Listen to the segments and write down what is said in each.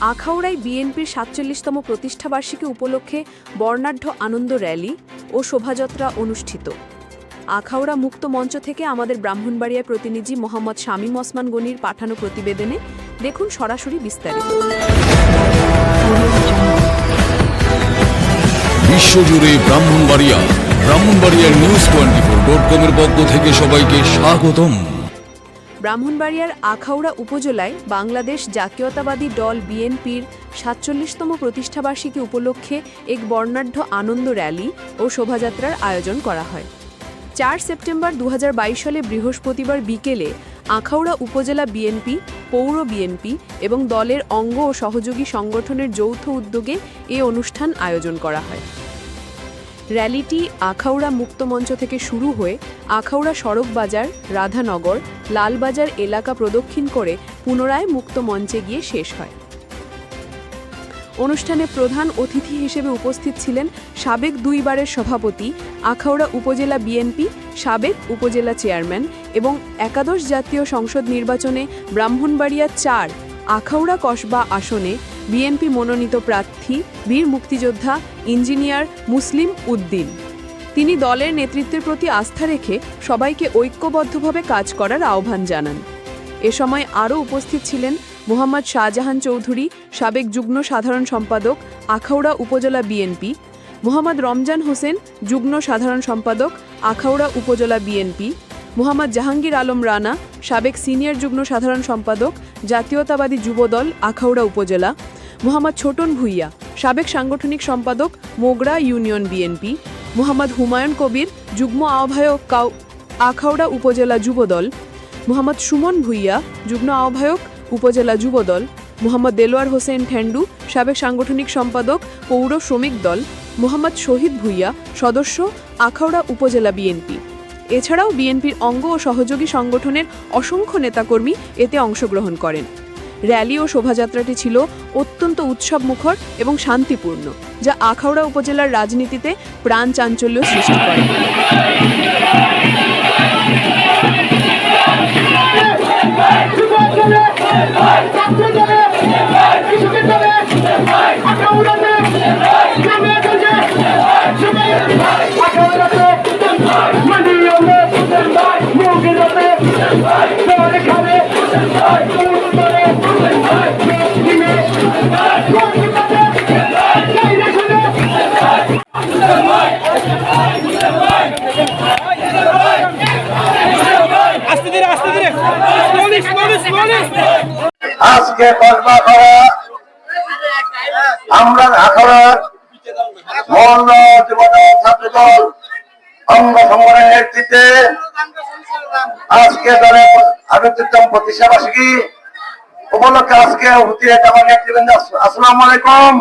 আখাউড়ায় বিএনপির সাতচল্লিশতম প্রতিষ্ঠাবার্ষিকী উপলক্ষে বর্ণাঢ্য আনন্দ র্যালি ও শোভাযাত্রা অনুষ্ঠিত। আখাউড়া মুক্ত মঞ্চ থেকে আমাদের ব্রাহ্মণবাড়িয়ার প্রতিনিধি মোহাম্মদ শামীম ওসমান গনির পাঠানো প্রতিবেদনে দেখুন সরাসরি বিস্তারিত। বিশ্বজুড়ে ব্রাহ্মণবাড়িয়া, ব্রাহ্মণবাড়িয়ার নিউজ টোয়েন্টি ফোর ডট কমের পক্ষ থেকে সবাইকে স্বাগতম। ব্রাহ্মণবাড়িয়ার আখাউড়া উপজেলায় বাংলাদেশ জাতীয়তাবাদী দল বিএনপির সাতচল্লিশতম প্রতিষ্ঠাবার্ষিকী উপলক্ষে এক বর্ণাঢ্য আনন্দ র্যালি ও শোভাযাত্রার আয়োজন করা হয়। চার সেপ্টেম্বর দু হাজার বাইশ সালে বৃহস্পতিবার বিকেলে আখাউড়া উপজেলা বিএনপি, পৌর বিএনপি এবং দলের অঙ্গ ও সহযোগী সংগঠনের যৌথ উদ্যোগে এ অনুষ্ঠান আয়োজন করা হয়। র্যালিটি আখাউড়া মুক্ত মঞ্চ থেকে শুরু হয়ে আখাউড়া সড়ক বাজার, রাধানগর, লালবাজার এলাকা প্রদক্ষিণ করে পুনরায় মুক্ত মঞ্চে গিয়ে শেষ হয়। অনুষ্ঠানে প্রধান অতিথি হিসেবে উপস্থিত ছিলেন সাবেক দুইবারের সভাপতি, আখাউড়া উপজেলা বিএনপি, সাবেক উপজেলা চেয়ারম্যান এবং একাদশ জাতীয় সংসদ নির্বাচনে ব্রাহ্মণবাড়িয়া চার, আখাউড়া কসবা আসনে বিএনপি মনোনীত প্রার্থী, বীর মুক্তিযোদ্ধা, ইঞ্জিনিয়ার মুসলিম উদ্দিন। তিনি দলের নেতৃত্বের প্রতি আস্থা রেখে সবাইকে ঐক্যবদ্ধভাবে কাজ করার আহ্বান জানান। এ সময় আরও উপস্থিত ছিলেন মোহাম্মদ শাহজাহান চৌধুরী, সাবেক যুগ্ম সাধারণ সম্পাদক আখাউড়া উপজেলা বিএনপি, মোহাম্মদ রমজান হোসেন, যুগ্ম সাধারণ সম্পাদক আখাউড়া উপজেলা বিএনপি, মোহাম্মদ জাহাঙ্গীর আলম রানা, সাবেক সিনিয়র যুগ্ম সাধারণ সম্পাদক জাতীয়তাবাদী যুবদল আখাউড়া উপজেলা মোহাম্মদ ছোটন ভুইয়া, সাবেক সাংগঠনিক সম্পাদক মোগরা ইউনিয়ন বিএনপি মোহাম্মদ হুমায়ুন কবির, যুগ্ম আহ্বায়ক কাউ আখাউড়া উপজেলা যুবদল, মোহাম্মদ সুমন ভুইয়া, যুগ্ম আহ্বায়ক উপজেলা যুবদল, মোহাম্মদ দেলোয়ার হোসেন ঠেন্ডু, সাবেক সাংগঠনিক সম্পাদক পৌর শ্রমিক দল, মোহাম্মদ শহীদ ভুইয়া, সদস্য আখাউড়া উপজেলা বিএনপি এছাড়াও বিএনপির অঙ্গ ও সহযোগী সংগঠনের অসংখ্য নেতাকর্মী এতে অংশগ্রহণ করেন। র্যালি ও শোভাযাত্রাটি ছিল অত্যন্ত উৎসবমুখর এবং শান্তিপূর্ণ, যা আখাউড়া উপজেলার রাজনীতিতে প্রাণ চাঞ্চল্য সৃষ্টি করে। আজকে কসবা করা, আমরা ছাত্রদল অঙ্গ নেতৃত্বে আজকে প্রতিষ্ঠা বার্ষিকী উপলক্ষে আজকে উপস্থিত আমার নেতৃবৃন্দ, আসসালামু আলাইকুম।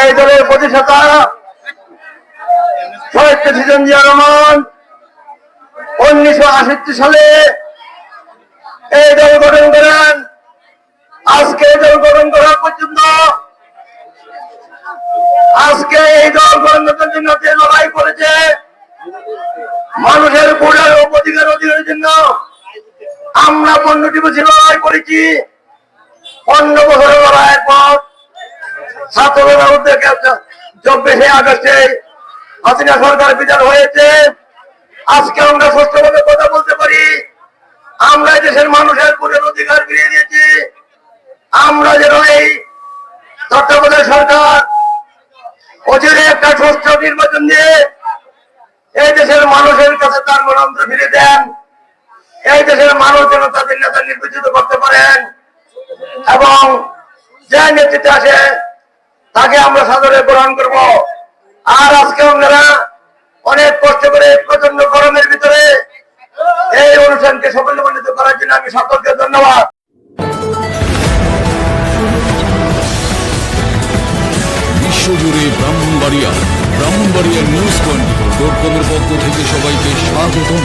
এই দলের প্রতিষ্ঠাতা প্রেসিডেন্ট জিয়া রহমান উনিশশো আষট্টি সালে এই দল গঠন করেন। আজকে দল গঠন করা পর্যন্ত, আজকে এই দল গঠনের জন্য যে লড়াই করেছে, মানুষের ভোটার অধিকার অধিকারের জন্য আমরা পনেরোটি বছর লড়াই করেছি। পনেরো বছরের লড়াইয়ের পর ছাত্ররা উদ্যোগে চব্বিশে আগস্টে হাসিনা সরকার বিচার হয়েছে। আজকে আমরা স্পষ্টভাবে কথা বলতে পারি। আমরা দেশের মানুষের ভোটের অধিকার ফিরিয়ে দিয়েছি। আমরা যেন এই তত্ত্বাবধায়ক সরকার অচিরে একটা সুস্থ নির্বাচন দিয়ে এই দেশের মানুষের কাছে তার গণতন্ত্র ফিরে দেন। এই দেশের মানুষ যেন তাদের নেতা নির্বাচিত করতে পারেন এবং যে নেতৃত্বে আসে, তাকে আমরা সাদরে গ্রহণ করব। আর আজকে আপনারা অনেক কষ্ট করে সফলমণ্ডিত করার জন্য আমি সকলকে ধন্যবাদ। বিশ্বজুড়ে Brahmanbaria Brahmanbaria news twenty four dot কমের পক্ষ থেকে সবাইকে স্বাগতম।